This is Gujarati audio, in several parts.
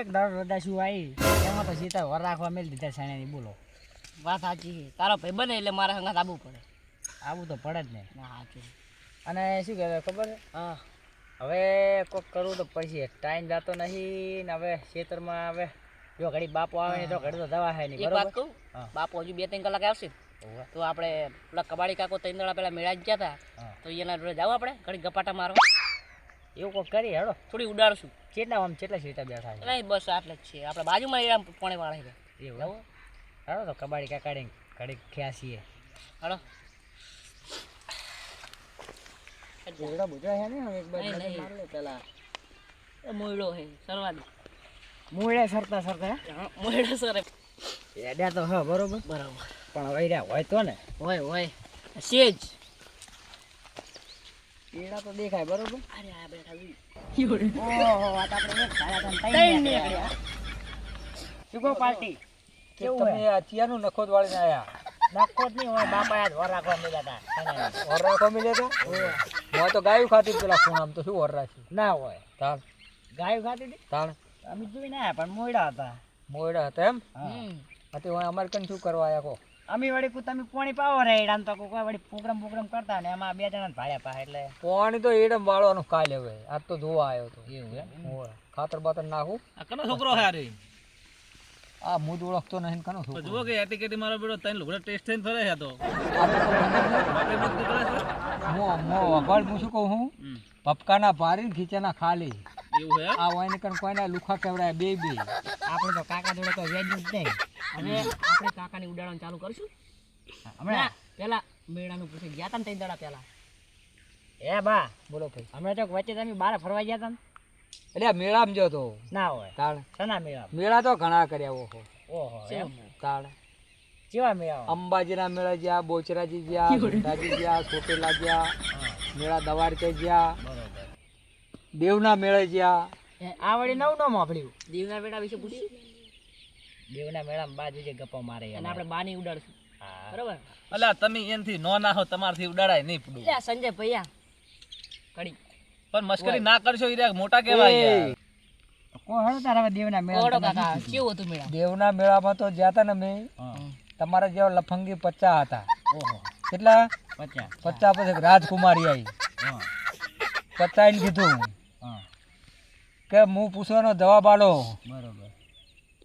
એક દાડો રદા શું આવી એમાં તો સીતા વર રાખવા મેલ દીધા સાણાની બોલો. વાત સાચી છે. તારો ભાઈ બને એટલે મારા સંગાત આવવું પડે. આવું તો પડે જ ને. ના સાચું. અને શું કહેવાય ખબર હા. હવે કોક કરવું તો પછી ટાઈમ જતો નહીં ને હવે ખેતરમાં હવે જો ઘડી બાપો આવે ને તો ઘડી તો દવા થાય નહીં વાત કહું? હા. હજુ બે ત્રણ કલાક આવશે. તો આપણે પેલા કબાડી કાકો ત્રણ દાડા પેલા મેળા જ ગયા હતા તો એના જોડે જાવ આપણે ઘડી ગપાટા મારવા એવું કોક કરી હેડો. થોડી ઉડાડશું. કેટલા આમ કેટલા સીટા બેઠા છે? નહીં બસ આટલે જ છે. આપણે બાજુમાં એરા પોણે વાળા છે એવું હેડો તો કબાડી કાકાડી ઘડી ખ્યાસીએ હેડો. જોડા બુજવા છે ને હવે એક બાજુ મારી લે પેલા. એ મોયડો છે સરવાની મુંડે સરતા સરતા મોયડા સરે. સર એડ્યા તો હા બરોબર. બરાબર. પણ વૈરા હોય તો ને? હોય હોય. સેજ. એડા તો દેખાય બરોબર? અરે આ બેઠા જોઈ. ઓહો વાત આપણે એક ધારા તને તઈ નીકળ્યા. કહો પાર્ટી? કેવું તમે આ ચિયાનું નખોદ વાળીને આયા. નખોદ નહીં હોય બાપા યાદ વર રાખવા મળ્યા હતા ઓર રાખવા મળ્યા હતા હું. તો ગાયું ખાતી પેલા ફોન આમ તો શું ઓર રાખી ના હોય. તાણ. ગાયું ખાતી હતી? તાણ. અમે જોઈ ના પણ મોયડા હતા. મોયડા હતા એમ? હા. હતી અમારે કન શું કરવા આયા કો અમે વળી કુ તમે પોણી પાવો રે એડામ તો કોઈ વળી પ્રોગ્રામ પ્રોગ્રામ કરતા ને એમાં બે જણા ભાડ્યા પા એટલે. પાણી તો એડમ વાળવાનું કાલે હવે. આજ તો જોવા આવ્યો તો એવું એમ? ખાતર બાતર નાખું. આ કનો છોકરો હે રે આ મુદ ઓળખતો નહીં કનો છોકરો? જુઓ કે એટીકેટી મારો બેડો તૈન લુગડા ટેસ્ટ થઈને ફરે છે તો. મો મો વગાડ હું શું કહું હું? પપકાના ભારી ખીચાના ખાલી. એવું હે આ વાયને કણ કોઈના લુખા કેવડાય બે બે. આપણે તો કાકા જોડે તો વેજ્યું જ નહીં. હવે આપણે કાકાની ઉડાડવાનું ચાલુ કરશું. હમણાં? પેલા મેળાનું પૂછી. ગયા હતા ને ત્રણ દાડા પેલા એ બા બોલો ભાઈ. હમણાં તો વચ્ચે તમે બહાર ફરવા ગયા હતા એટલે મેળામાં જો તો ના હોય. તાળ. સના મેળા મેળા તો ઘણા કર્યા ઓહો. ઓહો તાળ. કેવા મેળા અંબાજીના મેળા ગયા બોચરાજી ગયા ઘંટાજી ગયા સોટેલા ગયા મેળા દવાડકે ગયા. દેવના મેળે ગયા આ વળી નવ નો મોફળ્યું દેવના મેળા વિશે પૂછ્યું? દેવના મેળામાં બાજુ જે ગપ્પા મારે અને આપણે બાની ઉડાડશું. બરોબર? અલા તમે એનથી નો ના હો તમારથી ઉડાડાય નહીં પડું. એટલે સંજય ભૈયા. કડી. પણ મસ્કરી ના કરશો ઈ મોટા કહેવાય યાર તારા દેવના મેળા કાકા કેવું હતું મેળા? દેવના મેળામાં તો ગયા હતા ને મેં તમારા જેવા લફંગી પચ્ચા હતા. ઓહો. કેટલા? પચાસ પચ્ચા પછી રાજકુમારી આવી. પચ્ચા પચ્ચાઈને કીધું. કે હું પૂછવાનો જવાબ આલો. બરોબર.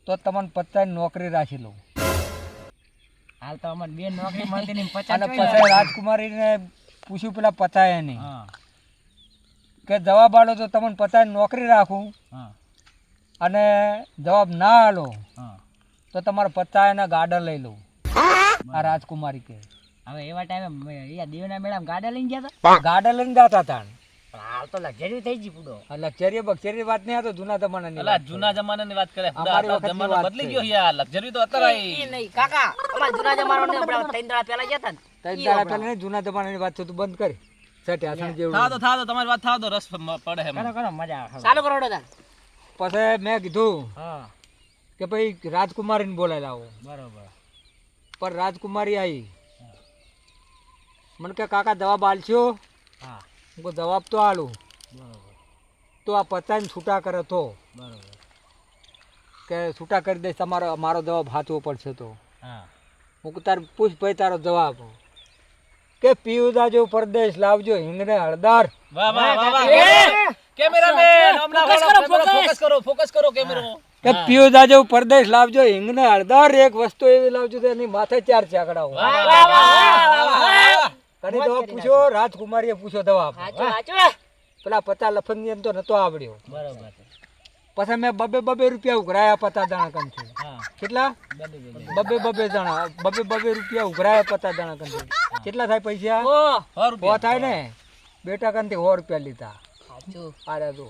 તો તમને પચાસ નોકરી રાખી લઉં. હાલ તો અમારે બે નોકરી મળતી નહીં પચાસ અને. પછી રાજકુમારીને પૂછ્યું પેલા પચાય નહીં કે જવાબ આલો તો તમને પચાસ નોકરી રાખું. અને જવાબ ના આલો તો તમારે પચાયના ગાર્ડન લઈ લઉં. આ રાજકુમારી કે. હવે એવા ટાઈમે દેવના મેળા ગાડા લઈને ગયા હતા ગાર્ડન લઈને જતા હતા પણ હાલ તો લક્ઝરી થઈ ગઈ પૂડો લક્ઝરી બક્ઝરી વાત નહીં આ તો જૂના જમાનાની અલા વાત જૂના જમાનાની વાત કરે. અમારી જમાનો બદલી ગયો યાર. લક્ઝરી તો અત્યારે નહીં કાકા અમારા જૂના જમાનો આપણે ત્રણ દાડા પેલા ગયા હતા ને. ત્રણ દાડા પહેલા જૂના જમાનાની વાત છે તું બંધ કરી. સટે આસણ જેવડું. થાવ તો થાવ તો તમારી વાત થાવ તો રસ પડે હે કરો કરો મજા આવે ચાલુ કરો દાદા પછી મેં કીધું હા. કે ભાઈ રાજકુમારીને બોલાવી લાવો. બરોબર. પણ રાજકુમારી આવી મને કે કાકા દવા બાલશો? હા. હું જવાબ તો આલું. બરાબર. તો આ પચાઈને છૂટા કરે તો. બરાબર. કે છૂટા કરી દઈશ તમારો મારો જવાબ સાચવો પડશે તો. હા. હું તાર પૂછ ભાઈ તારો જવાબ. કે પીયુદા જો પરદેશ લાવજો હિંગને હળદર. વાહ વાહ વાહ વાહ. કેમેરામેન ફોકસ કરો ફોકસ કરો ફોકસ કરો કેમેરો. કે પીયુદા જો પરદેશ લાવજો હિંગને હળદર એક વસ્તુ એવી લાવજો તેની એની માથે ચાર ચાકડા હોય કને તો પૂછ્યો રાજકુમારીએ પૂછ્યો દવા પેલા પતા લફંગની તો નતો આવડ્યો. બરાબર. પછી મેં બબે બબે રૂપિયા ઉઘરાયા પતા દાણા કમ છું કેટલા? બબે બબે. દાણા બબે બબે રૂપિયા ઉઘરાયા પતા દાણા કંથી કેટલા થાય પૈસા? ઓ સો થાય ને? બેટા કંથી સો રૂપિયા લીધા. હાચો. આરે તો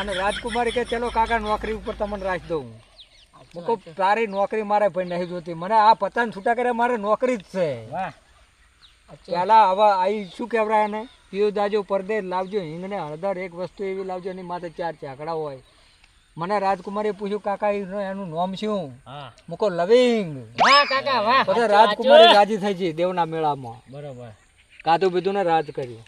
અને રાજકુમારી કે ચલો કાકા નોકરી ઉપર તમને રાખી દઉં. હું તારી નોકરી મારે ભાઈ નહીં જોતી. મને આ પતાને છૂટા કરે મારે નોકરી જ છે. પેલા હવે આઈ શું કહેવાય એને? પીઓ દાજો પરદેશ લાવજો હિંગને હળદર એક વસ્તુ એવી લાવજો એની માથે ચાર ચાકડા હોય. મને રાજકુમારીએ પૂછ્યું કાકા એનું એનું નામ શું? મૂકો લવિંગ. વાહ કાકા વાહ. પછી રાજકુમારી રાજી થઈ છે દેવના મેળામાં. બરોબર. કાતું બીધું ને રાજ કર્યું.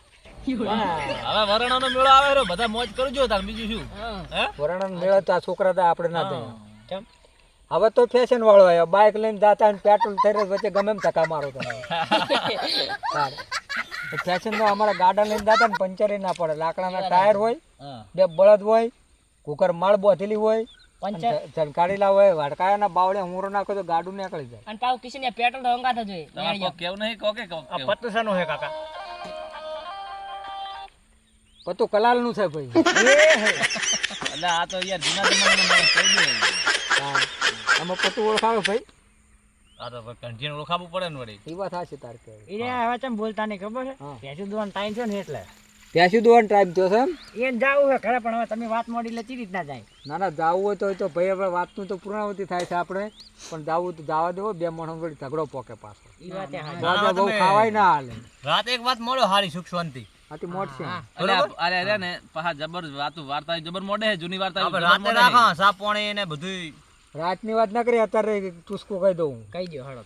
હવે વરણાનો મેળો આવે રો બધા મોજ કરજો તાર બીજું શું? હે. મેળો મેળા તો આ છોકરા તો આપણે ના થયા કેમ? હવે તો ફેશન વાળો આવ્યો. બાઇક લઈને જાતા અને પેટ્રોલ થઈ વચ્ચે ગમે એમ ધક્કા મારો તમે ફેશન તો અમારા ગાડા લઈને જાતા ને પંચર ના પડે. લાકડાના ટાયર હોય બે બળદ હોય કુકર માળ બોધેલી હોય પંચર? ચણકાડેલા હોય વડકાયાના બાવળે હુંરો નાખો તો ગાડું નીકળી જાય. અને પાછું કિશન પેટ્રોલ તો હંગાથ જ હોય તમારે કોક કેવું નહીં કોકે કોક આ કેવું. પત્તું શાનું હે કાકા. પતું કલાલનું છે ભાઈ. એટલે આ તો યાર જૂના માણસ થઈ ગયો હા. આમાં પતું ઓળખાવે ભાઈ? આ તો કંઠીને ઓળખાવું પડે ને વળી. એ વાત સાચી તાર કે એ હવે ચમ બોલતા નહીં ખબર છે. ભેંસું દોવાનો ટાઈમ છે ને એટલે. ત્યાં સુધી ટાઈમ થયો છે એમ? એને જાવું છે ખરે પણ હવે તમે વાત મોડી એટલે ચી રીતના જાય? ના ના જાવું હોય તો તો ભાઈ આપણે વાતનું તો પૂર્ણાવતી થાય છે આપણે. પણ જાવું તો જવા દેવો બે માણસ વળી ઝઘડો પોકે પાછો. એ વાત એ. બહુ ખાવાય ના હાલે. રાત એક વાત મળ્યો હારી સુખ શાંતિ. આથી મોટ છે અરે અરે અરે ને પાછા જબર વાતું વાર્તા જબર મોડે છે જૂની વાર્તા રાતે રાખો ને બધું રાતની વાત ના કરી અત્યારે ટૂસકો કહી દઉં. કહી દો હળો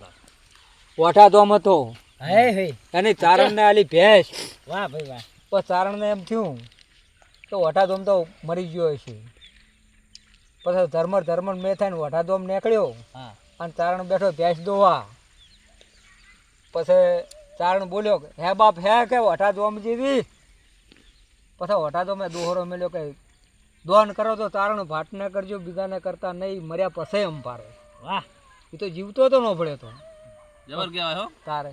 ઓઠા દોમ હતો હે હે. અને ચારણ ને આલી ભેંસ. વાહ ભાઈ વાહ. પણ ચારણ ને એમ થયું કે ઓઠા તો મરી ગયો હશે. પછી ધર્મર ધર્મર મેં થાય ને ઓઠા ધોમ નીકળ્યો. અને ચારણ બેઠો ભેંસ દોવા. પછી ચારણ બોલ્યો કે, હે બાપ હે કે ઓઠા જોમ જેવી? પછી ઓઠા મેં દોહરો મેલ્યો કે દોન કરો તો ચારણ ભાટ ના કરજો બીજાને કરતા નહીં મર્યા પછી પારે વાહ. એ તો જીવતો તો ન ભળ્યો તો. જબર કહેવાય હો. તારે.